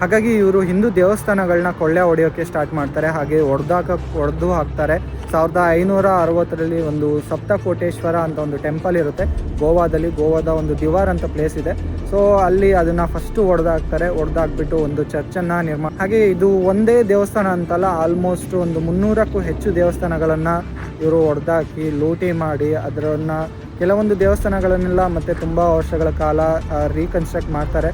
ಹಾಗಾಗಿ ಇವರು ಹಿಂದೂ ದೇವಸ್ಥಾನಗಳನ್ನ ಕೊಳ್ಳೆ ಹೊಡೆಯೋಕ್ಕೆ ಸ್ಟಾರ್ಟ್ ಮಾಡ್ತಾರೆ. ಹಾಗೆ ಹೊಡೆದಾಕ, ಹೊಡೆದು ಹಾಕ್ತಾರೆ. ಸಾವಿರದ ಐನೂರ ಅರವತ್ತರಲ್ಲಿ ಒಂದು ಸಪ್ತಕೋಟೇಶ್ವರ ಅಂತ ಒಂದು ಟೆಂಪಲ್ ಇರುತ್ತೆ. ಗೋವಾದಲ್ಲಿ, ಗೋವಾದ ಒಂದು ದಿವಾರ್ ಅಂತ ಪ್ಲೇಸ್ ಇದೆ. ಸೊ ಅಲ್ಲಿ ಅದನ್ನ ಫಸ್ಟ್ ಹೊಡೆದಾಕ್ತಾರೆ. ಹೊಡೆದಾಕ್ಬಿಟ್ಟು ಒಂದು ಚರ್ಚನ್ನ ನಿರ್ಮಾಣ ಹಾಗೆ ಇದು ಒಂದೇ ದೇವಸ್ಥಾನ ಅಂತಲ್ಲ ಆಲ್ಮೋಸ್ಟ್ ಒಂದು ಮುನ್ನೂರಕ್ಕೂ ಹೆಚ್ಚು ದೇವಸ್ಥಾನಗಳನ್ನ ಇವರು ಹೊಡೆದಾಕಿ ಲೂಟಿ ಮಾಡಿ ಅದರನ್ನ ಕೆಲವೊಂದು ದೇವಸ್ಥಾನಗಳನ್ನೆಲ್ಲ ಮತ್ತೆ ತುಂಬಾ ವರ್ಷಗಳ ಕಾಲ ರೀಕನ್ಸ್ಟ್ರಕ್ಟ್ ಮಾಡ್ತಾರೆ.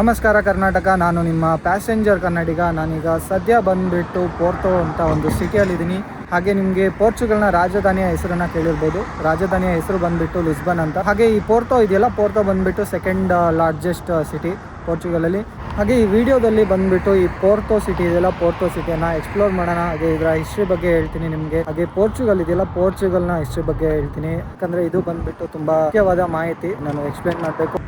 ನಮಸ್ಕಾರ ಕರ್ನಾಟಕ, ನಾನು ನಿಮ್ಮ ಪ್ಯಾಸೆಂಜರ್ ಕನ್ನಡಿಗ. ನಾನೀಗ ಸದ್ಯ ಬಂದ್ಬಿಟ್ಟು ಪೋರ್ಟೋ ಅಂತ ಒಂದು ಸಿಟಿಯಲ್ಲಿದ್ದೀನಿ ಹಾಗೆ ನಿಮಗೆ ಪೋರ್ಚುಗಲ್ನ ರಾಜಧಾನಿಯ ಹೆಸರನ್ನ ಕೇಳಿರ್ಬೋದು. ರಾಜಧಾನಿಯ ಹೆಸರು ಬಂದ್ಬಿಟ್ಟು ಲಿಸ್ಬನ್ ಅಂತ. ಹಾಗೆ ಈ ಪೋರ್ಟೋ ಇದೆಯಲ್ಲ, ಪೋರ್ಟೋ ಬಂದ್ಬಿಟ್ಟು ಸೆಕೆಂಡ್ ಲಾರ್ಜೆಸ್ಟ್ ಸಿಟಿ ಪೋರ್ಚುಗಲಲ್ಲಿ. ಹಾಗೆ ಈ ವಿಡಿಯೋದಲ್ಲಿ ಬಂದ್ಬಿಟ್ಟು ಈ ಪೋರ್ಟೋ ಸಿಟಿ ಇದೆಯಲ್ಲ, ಪೋರ್ಟೋ ಸಿಟಿಯನ್ನು ಎಕ್ಸ್ಪ್ಲೋರ್ ಮಾಡೋಣ. ಹಾಗೆ ಇದರ ಹಿಸ್ಟ್ರಿ ಬಗ್ಗೆ ಹೇಳ್ತೀನಿ ನಿಮಗೆ. ಹಾಗೆ ಪೋರ್ಚುಗಲ್ ಇದೆಯಲ್ಲ, ಪೋರ್ಚುಗಲ್ನ ಹಿಸ್ಟ್ರಿ ಬಗ್ಗೆ ಹೇಳ್ತೀನಿ. ಯಾಕಂದರೆ ಇದು ಬಂದ್ಬಿಟ್ಟು ತುಂಬಾ ಮುಖ್ಯವಾದ ಮಾಹಿತಿ. ನಾನು ಎಕ್ಸ್ಪ್ಲೇನ್ ಮಾಡಬೇಕು.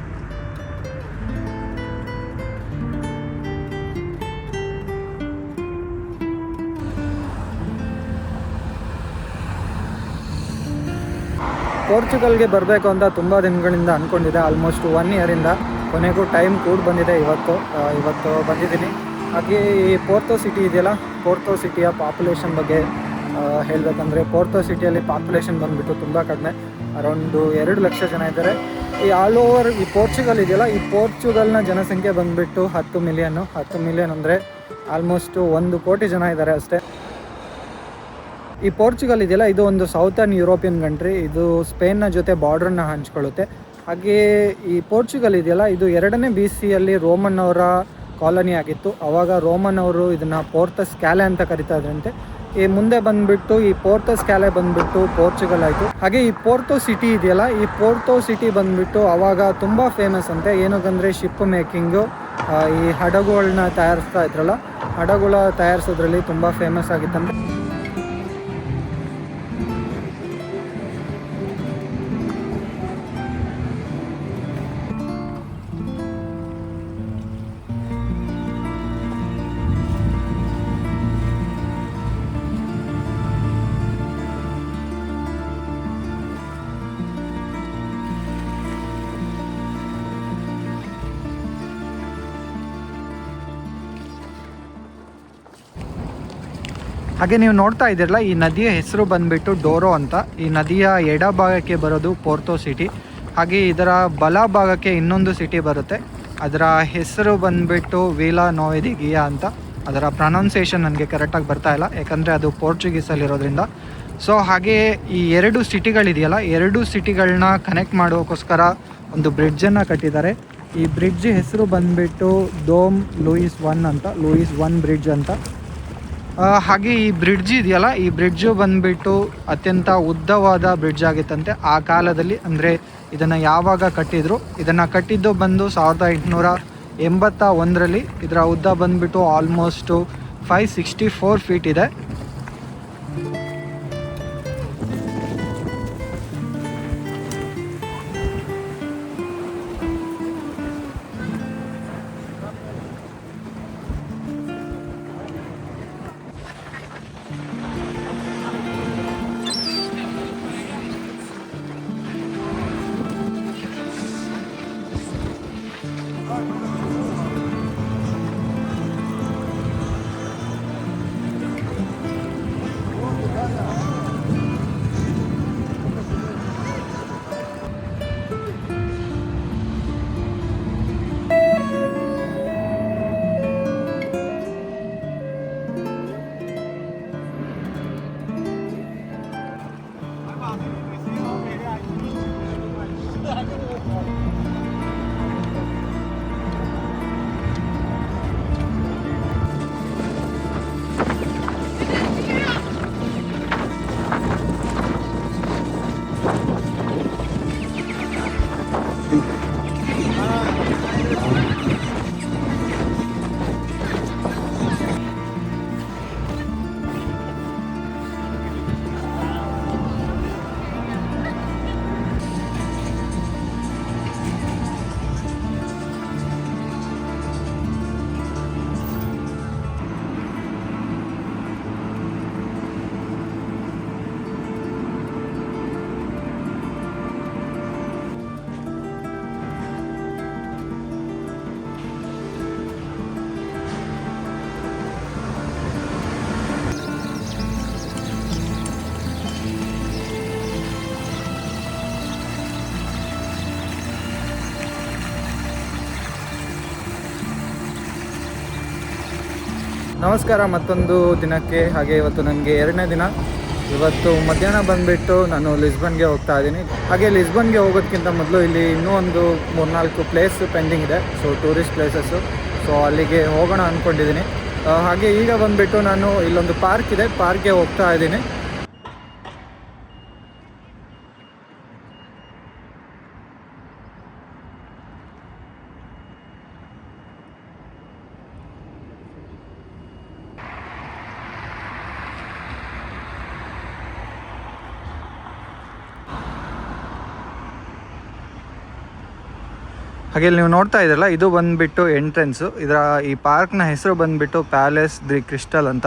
ಪೋರ್ಚುಗಲ್ಗೆ ಬರಬೇಕು ಅಂತ ತುಂಬ ದಿನಗಳಿಂದ ಅಂದ್ಕೊಂಡಿದ್ದೆ ಆಲ್ಮೋಸ್ಟ್ ಒನ್ ಇಯರಿಂದ ಕೊನೆಗೂ ಟೈಮ್ ಕೂಡ ಬಂದಿದೆ ಇವತ್ತು. ಇವತ್ತು ಬಂದಿದ್ದೀನಿ. ಹಾಗೆ ಈ ಪೋರ್ತೋ ಸಿಟಿ ಇದೆಯಲ್ಲ ಪೋರ್ತೋ ಸಿಟಿಯ ಪಾಪ್ಯುಲೇಷನ್ ಬಗ್ಗೆ ಹೇಳಬೇಕಂದ್ರೆ ಪೋರ್ತೋ ಸಿಟಿಯಲ್ಲಿ ಪಾಪ್ಯುಲೇಷನ್ ಬಂದುಬಿಟ್ಟು ತುಂಬ ಕಡಿಮೆ. ಅರೌಂಡು ಎರಡು ಲಕ್ಷ ಜನ ಇದ್ದಾರೆ. ಈ ಆಲ್ ಓವರ್ ಈ ಪೋರ್ಚುಗಲ್ ಇದೆಯಲ್ಲ, ಈ ಪೋರ್ಚುಗಲ್ನ ಜನಸಂಖ್ಯೆ ಬಂದುಬಿಟ್ಟು ಹತ್ತು ಮಿಲಿಯನ್ನು ಹತ್ತು ಮಿಲಿಯನ್ ಅಂದರೆ ಆಲ್ಮೋಸ್ಟು ಒಂದು ಕೋಟಿ ಜನ ಇದ್ದಾರೆ ಅಷ್ಟೇ. ಈ ಪೋರ್ಚುಗಲ್ ಇದೆಯಲ್ಲ, ಇದು ಒಂದು ಸೌತರ್ನ್ ಯುರೋಪಿಯನ್ ಕಂಟ್ರಿ ಇದು ಸ್ಪೇನ್ನ ಜೊತೆ ಬಾರ್ಡ್ರನ್ನ ಹಂಚ್ಕೊಳ್ಳುತ್ತೆ. ಹಾಗೆಯೇ ಈ ಪೋರ್ಚುಗಲ್ ಇದೆಯಲ್ಲ, ಇದು ಎರಡನೇ ಬಿ ಸಿಯಲ್ಲಿ ರೋಮನ್ ಅವರ ಕಾಲೋನಿ ಆಗಿತ್ತು. ಆವಾಗ ರೋಮನ್ ಅವರು ಇದನ್ನು ಪೋರ್ತಸ್ ಕ್ಯಾಲೆ ಅಂತ ಕರಿತಾ ಇದ್ರಂತೆ. ಈ ಮುಂದೆ ಬಂದ್ಬಿಟ್ಟು, ಈ ಪೋರ್ತಸ್ ಕ್ಯಾಲೆ ಬಂದ್ಬಿಟ್ಟು ಪೋರ್ಚುಗಲ್ ಆಯಿತು. ಹಾಗೆ ಈ ಪೋರ್ತೋ ಸಿಟಿ ಇದೆಯಲ್ಲ, ಈ ಪೋರ್ತೋ ಸಿಟಿ ಬಂದ್ಬಿಟ್ಟು ಆವಾಗ ತುಂಬ ಫೇಮಸ್ ಅಂತೆ. ಏನಕ್ಕಂದರೆ ಶಿಪ್ ಮೇಕಿಂಗು ಈ ಹಡಗುಗಳನ್ನ ತಯಾರಿಸ್ತಾ ಇದ್ರಲ್ಲ ಹಡಗುಳ ತಯಾರಿಸೋದ್ರಲ್ಲಿ ತುಂಬ ಫೇಮಸ್ ಆಗಿತ್ತಂತೆ. ಹಾಗೆ ನೀವು ನೋಡ್ತಾ ಇದ್ದೀರಲ್ಲ, ಈ ನದಿಯ ಹೆಸರು ಬಂದ್ಬಿಟ್ಟು ಡೋರೋ ಅಂತ. ಈ ನದಿಯ ಎಡ ಭಾಗಕ್ಕೆ ಬರೋದು ಪೋರ್ತೋ ಸಿಟಿ. ಹಾಗೆ ಇದರ ಬಲ ಭಾಗಕ್ಕೆ ಇನ್ನೊಂದು ಸಿಟಿ ಬರುತ್ತೆ. ಅದರ ಹೆಸರು ಬಂದ್ಬಿಟ್ಟು ವೀಲಾ ನೋವೆದಿಗಿಯಾ ಅಂತ. ಅದರ ಪ್ರೊನೌನ್ಸಿಯೇಷನ್ ನನಗೆ ಕರೆಕ್ಟಾಗಿ ಬರ್ತಾ ಇಲ್ಲ, ಯಾಕಂದರೆ ಅದು ಪೋರ್ಚುಗೀಸಲ್ಲಿರೋದ್ರಿಂದ. ಸೊ ಹಾಗೆ ಈ ಎರಡು ಸಿಟಿಗಳಿದೆಯಲ್ಲ, ಎರಡು ಸಿಟಿಗಳನ್ನ ಕನೆಕ್ಟ್ ಮಾಡೋಕ್ಕೋಸ್ಕರ ಒಂದು ಬ್ರಿಡ್ಜನ್ನು ಕಟ್ಟಿದ್ದಾರೆ. ಈ ಬ್ರಿಡ್ಜ್ ಹೆಸರು ಬಂದ್ಬಿಟ್ಟು ಡೋಮ್ ಲೂಯಿಸ್ ಒನ್ ಅಂತ, ಲೂಯಿಸ್ ಒನ್ ಬ್ರಿಡ್ಜ್ ಅಂತ. ಹಾಗೆ ಈ ಬ್ರಿಡ್ಜ್ ಇದೆಯಲ್ಲ, ಈ ಬ್ರಿಡ್ಜು ಬಂದ್ಬಿಟ್ಟು ಅತ್ಯಂತ ಉದ್ದವಾದ ಬ್ರಿಡ್ಜ್ ಆಗಿತ್ತಂತೆ. ಆ ಕಾಲದಲ್ಲಿ ಅಂದರೆ ಇದನ್ನು ಯಾವಾಗ ಕಟ್ಟಿದ್ರು? ಇದನ್ನು ಕಟ್ಟಿದ್ದು ಬಂದು ಸಾವಿರದ ಎಂಟುನೂರ ಎಂಬತ್ತ ಒಂದರಲ್ಲಿ. ಇದರ ಉದ್ದ ಬಂದ್ಬಿಟ್ಟು almost five sixty four feet ಇದೆ. ನಮಸ್ಕಾರ, ಮತ್ತೊಂದು ದಿನಕ್ಕೆ, ಹಾಗೆ ಇವತ್ತು ನನಗೆ ಎರಡನೇ ದಿನ. ಇವತ್ತು ಮಧ್ಯಾಹ್ನ ಬಂದುಬಿಟ್ಟು ನಾನು ಲಿಸ್ಬನ್ಗೆ ಹೋಗ್ತಾ ಇದ್ದೀನಿ. ಹಾಗೆ ಲಿಸ್ಬನ್ಗೆ ಹೋಗೋದಕ್ಕಿಂತ ಮೊದಲು ಇಲ್ಲಿ ಇನ್ನೂ ಒಂದು ಮೂರ್ನಾಲ್ಕು ಪ್ಲೇಸ್ ಪೆಂಡಿಂಗ್ ಇದೆ. ಸೊ ಟೂರಿಸ್ಟ್ ಪ್ಲೇಸಸ್ಸು ಸೊ ಅಲ್ಲಿಗೆ ಹೋಗೋಣ ಅಂದ್ಕೊಂಡಿದ್ದೀನಿ ಹಾಗೆ ಈಗ ಬಂದುಬಿಟ್ಟು ನಾನು ಇಲ್ಲೊಂದು ಪಾರ್ಕ್ ಇದೆ. ಪಾರ್ಕ್ಗೆ ಹೋಗ್ತಾ ಇದ್ದೀನಿ. ಹಾಗೆ ಇಲ್ಲಿ ನೀವು ನೋಡ್ತಾ ಇದ್ರಲ್ಲ, ಇದು ಬಂದ್ಬಿಟ್ಟು ಎಂಟ್ರೆನ್ಸ್ ಇದರ ಈ ಪಾರ್ಕ್ನ ಹೆಸರು ಬಂದ್ಬಿಟ್ಟು ಪ್ಯಾಲೇಸ್ ದಿ ಕ್ರಿಸ್ಟಲ್ ಅಂತ.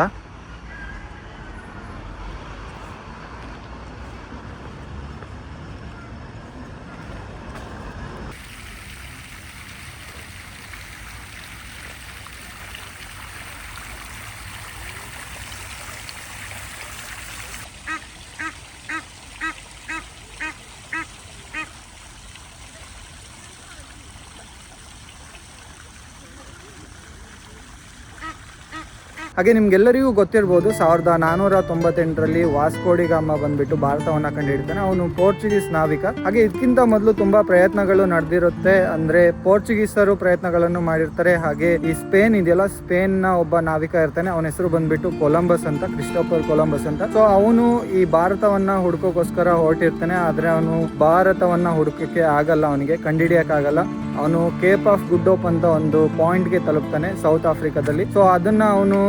ಹಾಗೆ ನಿಮ್ಗೆಲ್ಲರಿಗೂ ಗೊತ್ತಿರ್ಬೋದು ಸಾವಿರದ ನಾನೂರ ತೊಂಬತ್ತೆಂಟರಲ್ಲಿ ವಾಸ್ಕೋಡಿಗಾಮ ಬಂದ್ಬಿಟ್ಟು ಭಾರತವನ್ನ ಕಂಡುಹಿಡಿತಾನೆ ಅವನು ಪೋರ್ಚುಗೀಸ್ ನಾವಿಕ. ಹಾಗೆ ಇದಕ್ಕಿಂತ ಮೊದಲು ತುಂಬಾ ಪ್ರಯತ್ನಗಳು ನಡೆದಿರುತ್ತೆ. ಅಂದ್ರೆ ಪೋರ್ಚುಗೀಸರು ಪ್ರಯತ್ನಗಳನ್ನು ಮಾಡಿರ್ತಾರೆ. ಹಾಗೆ ಈ ಸ್ಪೇನ್ ಇದೆಯಲ್ಲ ಸ್ಪೇನ್ನ ಒಬ್ಬ ನಾವಿಕ ಇರ್ತಾನೆ. ಅವನ ಹೆಸರು ಬಂದ್ಬಿಟ್ಟು ಕೊಲಂಬಸ್ ಅಂತ, ಕ್ರಿಸ್ಟೋಫರ್ ಕೊಲಂಬಸ್ ಅಂತ. ಸೊ ಅವನು ಈ ಭಾರತವನ್ನ ಹುಡುಕೋಕೋಸ್ಕರ ಹೊರಟಿರ್ತಾನೆ. ಆದ್ರೆ ಅವನು ಭಾರತವನ್ನ ಹುಡುಕಕ್ಕೆ ಆಗಲ್ಲ ಅವನಿಗೆ ಕಂಡಿಡಿಯಕ್ ಆಗಲ್ಲ ಅವನು ಕೇಪ್ ಆಫ್ ಗುಡ್ ಹೋಪ್ ಅಂತ ಒಂದು ಪಾಯಿಂಟ್ಗೆ ತಲುಪ್ತಾನೆ ಸೌತ್ ಆಫ್ರಿಕಾದಲ್ಲಿ. ಸೊ ಅದನ್ನ ಅವನು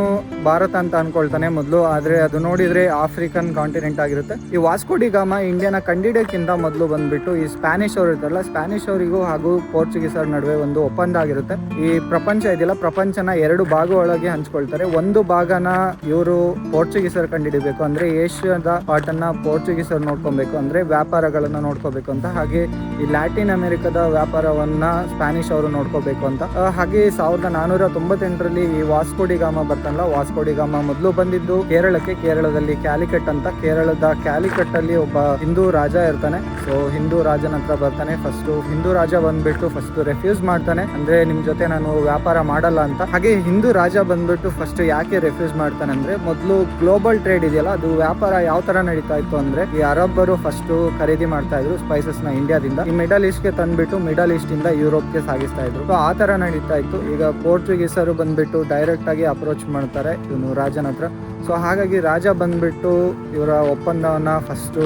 ಭಾರತ ಅಂತ ಅನ್ಕೊಳ್ತಾನೆ ಮೊದಲು, ಆದ್ರೆ ಅದು ನೋಡಿದ್ರೆ ಆಫ್ರಿಕನ್ ಕಾಂಟಿನೆಂಟ್ ಆಗಿರುತ್ತೆ. ಈ ವಾಸ್ಕೋಡಿ ಗಾಮ ಇಂಡಿಯಾನ ಕಂಡಿಡಿಯಕ್ಕಿಂತ ಮೊದಲು ಬಂದ್ಬಿಟ್ಟು ಈ ಸ್ಪ್ಯಾನಿಷ್ ಅವರು ಇರ್ತಾರಲ್ಲ, ಸ್ಪ್ಯಾನಿಷ್ ಅವರಿಗೂ ಹಾಗೂ ಪೋರ್ಚುಗೀಸರ ನಡುವೆ ಒಂದು ಒಪ್ಪಂದ ಆಗಿರುತ್ತೆ. ಈ ಪ್ರಪಂಚ ಇದೆಯಲ್ಲ, ಪ್ರಪಂಚನ ಎರಡು ಭಾಗಗಳಾಗಿ ಹಂಚ್ಕೊಳ್ತಾರೆ. ಒಂದು ಭಾಗನ ಇವರು ಪೋರ್ಚುಗೀಸರು ಕಂಡಿಡಿಬೇಕು ಅಂದ್ರೆ ಏಷ್ಯಾದ ಪಾರ್ಟನ್ನ ಪೋರ್ಚುಗೀಸರು ನೋಡ್ಕೊಬೇಕು ಅಂದ್ರೆ ವ್ಯಾಪಾರಗಳನ್ನ ನೋಡ್ಕೋಬೇಕು ಅಂತ, ಹಾಗೆ ಈ ಲ್ಯಾಟಿನ್ ಅಮೆರಿಕದ ವ್ಯಾಪಾರವನ್ನ ಸ್ಪ್ಯಾನಿಷ್ ಅವರು ನೋಡ್ಕೋಬೇಕು ಅಂತ. ಹಾಗೆ ಸಾವಿರದ ನಾನೂರ ತೊಂಬತ್ತೆಂಟರಲ್ಲಿ ಈ ವಾಸ್ಕೋಡಿಗಾಮ ಬರ್ತಾನಲ್ಲ ವಾಸ್ಕೋಡಿಗಾಮ ಮೊದಲು ಬಂದಿದ್ದು ಕೇರಳಕ್ಕೆ. ಕೇರಳದಲ್ಲಿ ಕ್ಯಾಲಿಕಟ್ ಅಂತ. ಕೇರಳದ ಕ್ಯಾಲಿಕಟ್ ಅಲ್ಲಿ ಒಬ್ಬ ಹಿಂದೂ ರಾಜ ಇರ್ತಾನೆ. ಸೊ ಹಿಂದೂ ರಾಜನ ಹತ್ರ ಬರ್ತಾನೆ. ಫಸ್ಟ್ ಹಿಂದೂ ರಾಜ ಬಂದ್ಬಿಟ್ಟು ಫಸ್ಟ್ ರೆಫ್ಯೂಸ್ ಮಾಡ್ತಾನೆ. ಅಂದ್ರೆ ನಿಮ್ ಜೊತೆ ನಾನು ವ್ಯಾಪಾರ ಮಾಡಲ್ಲ ಅಂತ. ಹಾಗೆ ಹಿಂದೂ ರಾಜ ಬಂದ್ಬಿಟ್ಟು ಫಸ್ಟ್ ಯಾಕೆ ರೆಫ್ಯೂಸ್ ಮಾಡ್ತಾನೆ ಅಂದ್ರೆ, ಮೊದಲು ಗ್ಲೋಬಲ್ ಟ್ರೇಡ್ ಇದೆಯಲ್ಲ, ಅದು ವ್ಯಾಪಾರ ಯಾವ ತರ ನಡೀತಾ ಇತ್ತು ಅಂದ್ರೆ, ಈ ಅರಬ್ಬರು ಫಸ್ಟ್ ಖರೀದಿ ಮಾಡ್ತಾ ಇದ್ರು ಸ್ಪೈಸಸ್ನ ಇಂಡಿಯಾದಿಂದ ಈ ಮಿಡಲ್ ಈಸ್ಟ್ಗೆ ತಂದ್ಬಿಟ್ಟು ಮಿಡಲ್ ಈಸ್ಟ್ ಇಂದ ಯುರೋಪ್ಗೆ ಸಾಗಿಸ್ತಾ ಇದ್ರು. ಸೊ ಆ ತರ ನಡೀತಾ ಇತ್ತು. ಈಗ ಪೋರ್ಚುಗೀಸರು ಬಂದ್ಬಿಟ್ಟು ಡೈರೆಕ್ಟ್ ಆಗಿ ಅಪ್ರೋಚ್ ಮಾಡ್ತಾರೆ. ಇವನು ರಾಜನ ಹತ್ರ. ಸೊ ಹಾಗಾಗಿ ರಾಜ ಬಂದ್ಬಿಟ್ಟು ಇವರ ಒಪ್ಪಂದವನ್ನು ಫಸ್ಟು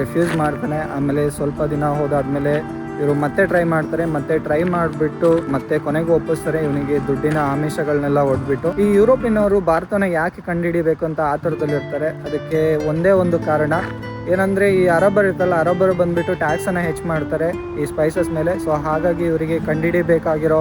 ರೆಫ್ಯೂಸ್ ಮಾಡ್ತಾನೆ. ಆಮೇಲೆ ಸ್ವಲ್ಪ ದಿನ ಹೋದಾದ್ಮೇಲೆ ಇವರು ಮತ್ತೆ ಟ್ರೈ ಮಾಡ್ತಾರೆ. ಮತ್ತೆ ಟ್ರೈ ಮಾಡಿಬಿಟ್ಟು ಮತ್ತೆ ಕೊನೆಗೂ ಒಪ್ಪಿಸ್ತಾರೆ. ಇವನಿಗೆ ದುಡ್ಡಿನ ಆಮಿಷಗಳನ್ನೆಲ್ಲ ಒಡ್ಬಿಟ್ಟು. ಈ ಯುರೋಪಿನವರು ಭಾರತನ ಯಾಕೆ ಕಂಡುಹಿಡಿಬೇಕು ಅಂತ ಆತುರದಲ್ಲಿ ಇರ್ತಾರೆ. ಅದಕ್ಕೆ ಒಂದೇ ಒಂದು ಕಾರಣ. ಏನಂದ್ರೆ ಈ ಅರಬ್ಬರ್ ಇರ್ತಲ್ಲ ಅರಬರು ಬಂದ್ಬಿಟ್ಟು ಟ್ಯಾಕ್ಸ್ ಅನ್ನ ಹೆಚ್ಚು ಮಾಡ್ತಾರೆ ಈ ಸ್ಪೈಸಸ್ ಮೇಲೆ. ಸೊ ಹಾಗಾಗಿ ಇವರಿಗೆ ಕಂಡುಹಿಡಿಬೇಕಾಗಿರೋ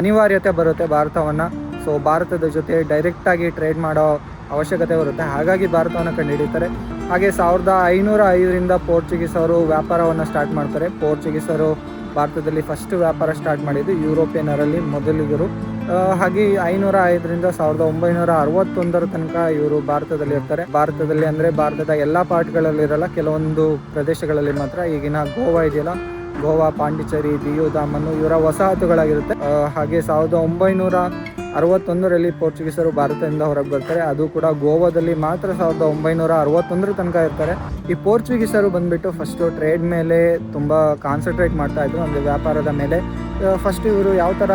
ಅನಿವಾರ್ಯತೆ ಬರುತ್ತೆ ಭಾರತವನ್ನ. ಸೊ ಭಾರತದ ಜೊತೆ ಡೈರೆಕ್ಟ್ ಆಗಿ ಟ್ರೇಡ್ ಮಾಡೋ ಅವಶ್ಯಕತೆ ಬರುತ್ತೆ. ಹಾಗಾಗಿ ಭಾರತವನ್ನು ಕಂಡುಹಿಡಿತಾರೆ. ಹಾಗೆ ಸಾವಿರದ ಐನೂರ ಐದರಿಂದ ಪೋರ್ಚುಗೀಸರು ವ್ಯಾಪಾರವನ್ನು ಸ್ಟಾರ್ಟ್ ಮಾಡ್ತಾರೆ. ಪೋರ್ಚುಗೀಸರು ಭಾರತದಲ್ಲಿ ಫಸ್ಟ್ ವ್ಯಾಪಾರ ಸ್ಟಾರ್ಟ್ ಮಾಡಿದ್ದು ಯುರೋಪಿಯನರಲ್ಲಿ ಮೊದಲಿಗರು. ಹಾಗೆ ಐನೂರ ಐದರಿಂದ ಸಾವಿರದ ಒಂಬೈನೂರ ಅರವತ್ತೊಂದರ ತನಕ ಇವರು ಭಾರತದಲ್ಲಿ ಇರ್ತಾರೆ. ಭಾರತದಲ್ಲಿ ಅಂದರೆ ಭಾರತದ ಎಲ್ಲ ಪಾರ್ಟ್ಗಳಲ್ಲಿರಲ್ಲ ಕೆಲವೊಂದು ಪ್ರದೇಶಗಳಲ್ಲಿ ಮಾತ್ರ. ಈಗಿನ ಗೋವಾ ಇದೆಯಲ್ಲ, ಗೋವಾ, ಪಾಂಡಿಚೇರಿ ದಿಯು ದಾಮನ್ನು ಇವರ ವಸಾಹತುಗಳಾಗಿರುತ್ತೆ ಹಾಗೆ ಸಾವಿರದ ಒಂಬೈನೂರ ಅರವತ್ತೊಂದರಲ್ಲಿ ಪೋರ್ಚುಗೀಸರು ಭಾರತದಿಂದ ಹೊರಗೆ ಬರ್ತಾರೆ. ಅದು ಕೂಡ ಗೋವಾದಲ್ಲಿ ಮಾತ್ರ ಸಾವಿರದ ಒಂಬೈನೂರ ಅರವತ್ತೊಂದರ ತನಕ ಇರ್ತಾರೆ. ಈ ಪೋರ್ಚುಗೀಸರು ಬಂದುಬಿಟ್ಟು ಫಸ್ಟು ಟ್ರೇಡ್ ಮೇಲೆ ತುಂಬ ಕಾನ್ಸಂಟ್ರೇಟ್ ಮಾಡ್ತಾ ಇದ್ರು. ಅಂದರೆ ವ್ಯಾಪಾರದ ಮೇಲೆ ಫಸ್ಟ್ ಇವರು ಯಾವ ಥರ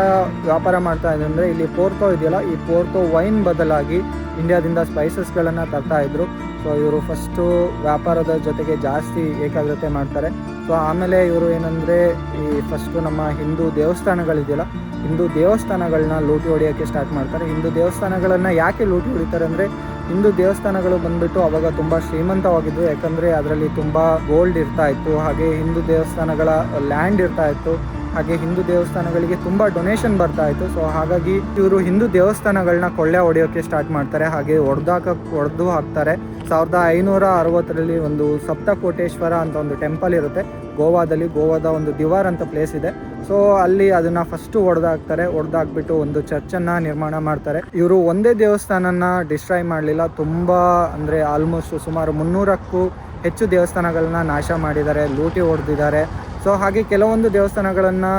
ವ್ಯಾಪಾರ ಮಾಡ್ತಾ ಇದ್ರು ಅಂದರೆ ಇಲ್ಲಿ ಪೋರ್ತೋ ಇದೆಯಲ್ಲ, ಈ ಪೋರ್ತೋ ವೈನ್ ಬದಲಾಗಿ ಇಂಡಿಯಾದಿಂದ ಸ್ಪೈಸಸ್ಗಳನ್ನು ತರ್ತಾ ಇದ್ರು. ಸೊ ಇವರು ಫಸ್ಟು ವ್ಯಾಪಾರದ ಜೊತೆಗೆ ಜಾಸ್ತಿ ಏಕಾಗ್ರತೆ ಮಾಡ್ತಾರೆ. ಸೊ ಆಮೇಲೆ ಇವರು ಏನಂದರೆ ಈ ಫಸ್ಟು ನಮ್ಮ ಹಿಂದೂ ದೇವಸ್ಥಾನಗಳಿದೆಯಲ್ಲ, ಹಿಂದೂ ದೇವಸ್ಥಾನಗಳನ್ನ ಲೂಟಿ ಹೊಡೆಯೋಕ್ಕೆ ಸ್ಟಾರ್ಟ್ ಮಾಡ್ತಾರೆ. ಹಿಂದೂ ದೇವಸ್ಥಾನಗಳನ್ನು ಯಾಕೆ ಲೂಟಿ ಹೊಡಿತಾರೆ ಅಂದರೆ, ಹಿಂದೂ ದೇವಸ್ಥಾನಗಳು ಬಂದ್ಬಿಟ್ಟು ಅವಾಗ ತುಂಬ ಶ್ರೀಮಂತವಾಗಿದ್ವು. ಯಾಕಂದರೆ ಅದರಲ್ಲಿ ತುಂಬ ಗೋಲ್ಡ್ ಇರ್ತಾ ಇತ್ತು. ಹಾಗೆ ಹಿಂದೂ ದೇವಸ್ಥಾನಗಳ ಲ್ಯಾಂಡ್ ಇರ್ತಾ ಇತ್ತು. ಹಾಗೆ ಹಿಂದೂ ದೇವಸ್ಥಾನಗಳಿಗೆ ತುಂಬ ಡೊನೇಷನ್ ಬರ್ತಾ ಇತ್ತು. ಸೊ ಹಾಗಾಗಿ ಇವರು ಹಿಂದೂ ದೇವಸ್ಥಾನಗಳನ್ನ ಕೊಳ್ಳೆ ಹೊಡೆಯೋಕ್ಕೆ ಸ್ಟಾರ್ಟ್ ಮಾಡ್ತಾರೆ. ಹಾಗೆ ಹೊಡೆದಾಕ, ಹೊಡೆದು ಹಾಕ್ತಾರೆ. ಸಾವಿರದ ಐನೂರ ಅರವತ್ತರಲ್ಲಿ ಒಂದು ಸಪ್ತಕೋಟೇಶ್ವರ ಅಂತ ಒಂದು ಟೆಂಪಲ್ ಇರುತ್ತೆ. ಗೋವಾದಲ್ಲಿ, ಗೋವಾದ ಒಂದು ದಿವಾರ್ ಅಂತ ಪ್ಲೇಸ್ ಇದೆ. ಸೊ ಅಲ್ಲಿ ಅದನ್ನ ಫಸ್ಟ್ ಹೊಡೆದಾಕ್ತಾರೆ. ಹೊಡೆದಾಕ್ಬಿಟ್ಟು ಒಂದು ಚರ್ಚನ್ನು ನಿರ್ಮಾಣ ಮಾಡ್ತಾರೆ. ಇವರು ಒಂದೇ ದೇವಸ್ಥಾನನ ಡಿಸ್ಟ್ರಾಯ್ ಮಾಡಲಿಲ್ಲ. ತುಂಬ ಅಂದರೆ ಆಲ್ಮೋಸ್ಟ್ ಸುಮಾರು ಮುನ್ನೂರಕ್ಕೂ ಹೆಚ್ಚು ದೇವಸ್ಥಾನಗಳನ್ನ ನಾಶ ಮಾಡಿದ್ದಾರೆ. ಲೂಟಿ ಹೊಡೆದಿದ್ದಾರೆ. ಸೊ ಹಾಗೆ ಕೆಲವೊಂದು ದೇವಸ್ಥಾನಗಳನ್ನು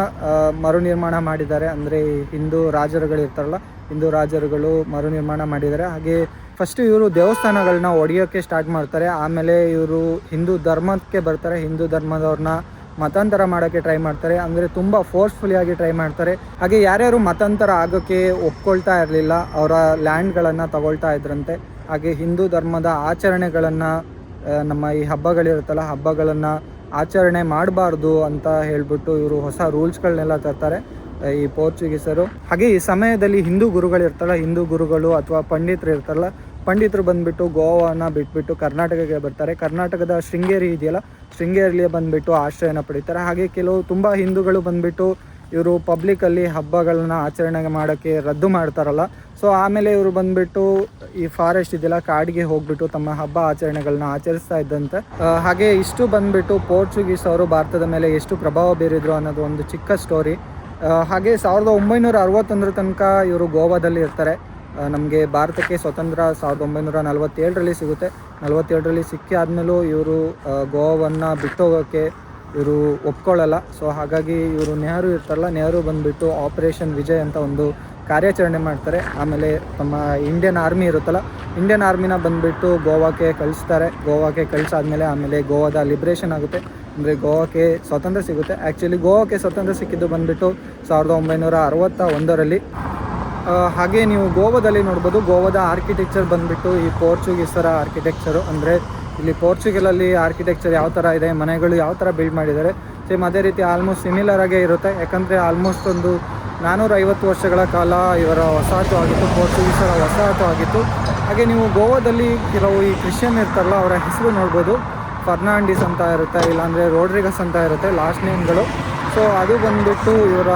ಮರು ನಿರ್ಮಾಣ ಮಾಡಿದ್ದಾರೆ. ಅಂದರೆ ಹಿಂದೂ ರಾಜರುಗಳು ಇರ್ತಾರಲ್ಲ, ಹಿಂದೂ ರಾಜರುಗಳು ಮರು ನಿರ್ಮಾಣ ಮಾಡಿದ್ದಾರೆ. ಹಾಗೆ ಫಸ್ಟ್ ಇವರು ದೇವಸ್ಥಾನಗಳನ್ನ ಒಡೆಯೋಕ್ಕೆ ಸ್ಟಾರ್ಟ್ ಮಾಡ್ತಾರೆ. ಆಮೇಲೆ ಇವರು ಹಿಂದೂ ಧರ್ಮಕ್ಕೆ ಬರ್ತಾರೆ. ಹಿಂದೂ ಧರ್ಮದವ್ರನ್ನ ಮತಾಂತರ ಮಾಡೋಕ್ಕೆ ಟ್ರೈ ಮಾಡ್ತಾರೆ. ಅಂದರೆ ತುಂಬ ಫೋರ್ಸ್ಫುಲಿ ಆಗಿ ಟ್ರೈ ಮಾಡ್ತಾರೆ. ಹಾಗೆ ಯಾರ್ಯಾರು ಮತಾಂತರ ಆಗೋಕ್ಕೆ ಒಪ್ಕೊಳ್ತಾ ಇರಲಿಲ್ಲ, ಅವರ ಲ್ಯಾಂಡ್ಗಳನ್ನು ತಗೊಳ್ತಾ ಇದ್ರಂತೆ. ಹಾಗೆ ಹಿಂದೂ ಧರ್ಮದ ಆಚರಣೆಗಳನ್ನು ನಮ್ಮ ಈ ಹಬ್ಬಗಳಿರುತ್ತಲ್ಲ, ಹಬ್ಬಗಳನ್ನು ಆಚರಣೆ ಮಾಡಬಾರ್ದು ಅಂತ ಹೇಳ್ಬಿಟ್ಟು ಇವರು ಹೊಸ ರೂಲ್ಸ್ಗಳನ್ನೆಲ್ಲ ತರ್ತಾರೆ, ಈ ಪೋರ್ಚುಗೀಸರು. ಹಾಗೆ ಈ ಸಮಯದಲ್ಲಿ ಹಿಂದೂ ಗುರುಗಳು ಇರ್ತಾರಲ್ಲ, ಹಿಂದೂ ಗುರುಗಳು ಅಥವಾ ಪಂಡಿತರು ಇರ್ತಾರಲ್ಲ, ಪಂಡಿತರು ಬಂದ್ಬಿಟ್ಟು ಗೋವಾನ ಬಿಟ್ಬಿಟ್ಟು ಕರ್ನಾಟಕಕ್ಕೆ ಬರ್ತಾರೆ. ಕರ್ನಾಟಕದ ಶೃಂಗೇರಿ ಇದೆಯಲ್ಲ, ಶೃಂಗೇರಿಲಿ ಬಂದುಬಿಟ್ಟು ಆಶ್ರಯನ ಪಡಿತಾರೆ. ಹಾಗೆ ಕೆಲವು ತುಂಬ ಹಿಂದೂಗಳು ಬಂದ್ಬಿಟ್ಟು ಇವರು ಪಬ್ಲಿಕಲ್ಲಿ ಹಬ್ಬಗಳನ್ನ ಆಚರಣೆ ಮಾಡೋಕ್ಕೆ ರದ್ದು ಮಾಡ್ತಾರಲ್ಲ ಸೊ ಆಮೇಲೆ ಇವರು ಬಂದ್ಬಿಟ್ಟು ಈ ಫಾರೆಸ್ಟ್ ಇದೆಲ್ಲ ಕಾಡಿಗೆ ಹೋಗ್ಬಿಟ್ಟು ತಮ್ಮ ಹಬ್ಬ ಆಚರಣೆಗಳನ್ನ ಆಚರಿಸ್ತಾ ಇದ್ದಂತೆ. ಹಾಗೆ ಇಷ್ಟು ಬಂದ್ಬಿಟ್ಟು ಪೋರ್ಚುಗೀಸ್ ಅವರು ಭಾರತದ ಮೇಲೆ ಎಷ್ಟು ಪ್ರಭಾವ ಬೀರಿದ್ರು ಅನ್ನೋದು ಒಂದು ಚಿಕ್ಕ ಸ್ಟೋರಿ ಹಾಗೆ ಸಾವಿರದ ಒಂಬೈನೂರ ಅರವತ್ತೊಂದರ ತನಕ ಇವರು ಗೋವಾದಲ್ಲಿ ಇರ್ತಾರೆ. ನಮಗೆ ಭಾರತಕ್ಕೆ ಸ್ವತಂತ್ರ ಸಾವಿರದ ಒಂಬೈನೂರ ನಲವತ್ತೇಳರಲ್ಲಿ ಸಿಗುತ್ತೆ. ನಲವತ್ತೇಳರಲ್ಲಿ ಸಿಕ್ಕಿ ಆದಮೇಲೂ ಇವರು ಗೋವಾವನ್ನು ಬಿಟ್ಟು ಹೋಗೋಕ್ಕೆ ಇವರು ಒಪ್ಕೊಳ್ಳಲ್ಲ. ಸೊ ಹಾಗಾಗಿ ಇವರು ನೆಹರು ಇರ್ತಾರಲ್ಲ, ನೆಹರು ಬಂದುಬಿಟ್ಟು ಆಪರೇಷನ್ ವಿಜಯ್ ಅಂತ ಒಂದು ಕಾರ್ಯಾಚರಣೆ ಮಾಡ್ತಾರೆ. ಆಮೇಲೆ ನಮ್ಮ ಇಂಡಿಯನ್ ಆರ್ಮಿ ಇರುತ್ತಲ್ಲ ಇಂಡಿಯನ್ ಆರ್ಮಿನ ಬಂದುಬಿಟ್ಟು ಗೋವಾಕ್ಕೆ ಕಳಿಸ್ತಾರೆ. ಗೋವಾಕ್ಕೆ ಕಳಿಸಾದ್ಮೇಲೆ ಆಮೇಲೆ ಗೋವಾದ ಲಿಬ್ರೇಷನ್ ಆಗುತ್ತೆ. ಅಂದರೆ ಗೋವಾಕ್ಕೆ ಸ್ವಾತಂತ್ರ್ಯ ಸಿಗುತ್ತೆ. ಆ್ಯಕ್ಚುಲಿ ಗೋವಾಕ್ಕೆ ಸ್ವಾತಂತ್ರ್ಯ ಸಿಕ್ಕಿದ್ದು ಬಂದುಬಿಟ್ಟು ಸಾವಿರದ ಒಂಬೈನೂರ ಅರವತ್ತ ಒಂದರಲ್ಲಿ. ಹಾಗೆ ನೀವು ಗೋವಾದಲ್ಲಿ ನೋಡ್ಬೋದು, ಗೋವಾದ ಆರ್ಕಿಟೆಕ್ಚರ್ ಬಂದುಬಿಟ್ಟು ಈ ಪೋರ್ಚುಗೀಸರ ಆರ್ಕಿಟೆಕ್ಚರು ಅಂದರೆ ಇಲ್ಲಿ ಪೋರ್ಚುಗಲಲ್ಲಿ ಆರ್ಕಿಟೆಕ್ಚರ್ ಯಾವ ಥರ ಇದೆ, ಮನೆಗಳು ಯಾವ ಥರ ಬಿಲ್ಡ್ ಮಾಡಿದ್ದಾರೆ, ಸೇಮ್ ಅದೇ ರೀತಿ ಆಲ್ಮೋಸ್ಟ್ ಸಿಮಿಲರ್ ಆಗೇ ಇರುತ್ತೆ. ಯಾಕಂದರೆ ಆಲ್ಮೋಸ್ಟ್ ಒಂದು ನಾನ್ನೂರ ಐವತ್ತು ವರ್ಷಗಳ ಕಾಲ ಇವರ ವಸಾಹತು ಆಗಿತ್ತು, ಪೋರ್ಚುಗೀಸರ ವಸಾಹತು ಆಗಿತ್ತು. ಹಾಗೆ ನೀವು ಗೋವಾದಲ್ಲಿ ಕೆಲವು ಈ ಕ್ರಿಶ್ಚಿಯನ್ ಇರ್ತಾರಲ್ಲ, ಅವರ ಹೆಸರು ನೋಡ್ಬೋದು. ಫರ್ನಾಂಡಿಸ್ ಅಂತ ಇರುತ್ತೆ, ಇಲ್ಲಾಂದರೆ ರೋಡ್ರಿಗಸ್ ಅಂತ ಇರುತ್ತೆ, ಲಾಸ್ಟ್ ನೇಮ್ಗಳು. ಸೊ ಅದು ಬಂದುಬಿಟ್ಟು ಇವರ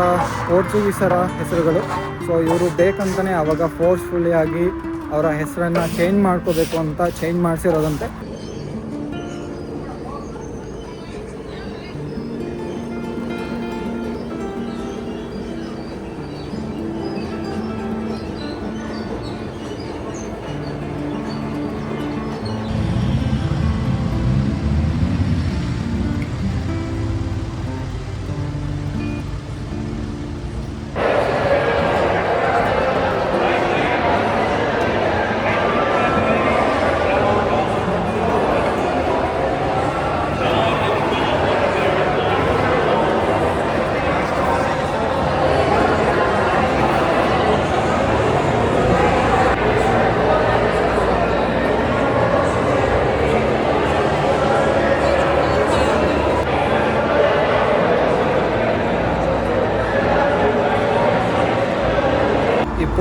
ಪೋರ್ಚುಗೀಸರ ಹೆಸರುಗಳು. ಸೊ ಇವರು ಬೇಕಂತಲೇ ಅವಾಗ ಫೋರ್ಸ್ಫುಲ್ಲಿ ಆಗಿ ಅವರ ಹೆಸರನ್ನು ಚೇಂಜ್ ಮಾಡ್ಕೋಬೇಕು ಅಂತ ಚೇಂಜ್ ಮಾಡಿಸಿರೋದಂತೆ.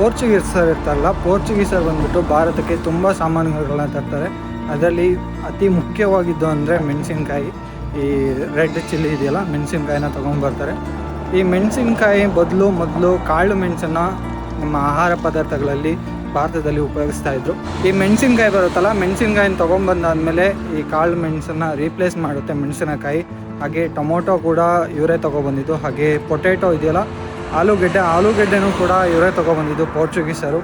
ಪೋರ್ಚುಗೀಸರ್ ಇರ್ತಾರಲ್ಲ ಪೋರ್ಚುಗೀಸರ್ ಬಂದ್ಬಿಟ್ಟು ಭಾರತಕ್ಕೆ ತುಂಬ ಸಾಮಾನುಗಳನ್ನ ತರ್ತಾರೆ. ಅದರಲ್ಲಿ ಅತಿ ಮುಖ್ಯವಾಗಿದ್ದು ಅಂದರೆ ಮೆಣಸಿನ್ಕಾಯಿ, ಈ ರೆಡ್ ಚಿಲ್ಲಿ ಇದೆಯಲ್ಲ, ಮೆಣಸಿನ್ಕಾಯಿನ ತೊಗೊಂಡ್ಬರ್ತಾರೆ. ಈ ಮೆಣಸಿನ್ಕಾಯಿ ಬದಲು ಮೊದಲು ಕಾಳು ಮೆಣಸನ್ನು ನಮ್ಮ ಆಹಾರ ಪದಾರ್ಥಗಳಲ್ಲಿ ಭಾರತದಲ್ಲಿ ಉಪಯೋಗಿಸ್ತಾ ಇದ್ರು. ಈ ಮೆಣಸಿನ್ಕಾಯಿ ಬರುತ್ತಲ್ಲ, ಮೆಣಸಿನ್ಕಾಯಿನ ತೊಗೊಂಡ್ಬಂದಾದ್ಮೇಲೆ ಈ ಕಾಳು ಮೆಣಸನ್ನು ರೀಪ್ಲೇಸ್ ಮಾಡುತ್ತೆ ಮೆಣಸಿನಕಾಯಿ. ಹಾಗೆ ಟೊಮೊಟೊ ಕೂಡ ಇವರೇ ತೊಗೊಬಂದಿದ್ದು ಹಾಗೆ ಪೊಟೇಟೊ ಇದೆಯಲ್ಲ ಆಲೂಗೆಡ್ಡೆ ಆಲೂಗೆಡ್ಡೆನೂ ಕೂಡ ಇವರೇ ತೊಗೊಬಂದಿದ್ದು ಪೋರ್ಚುಗೀಸರು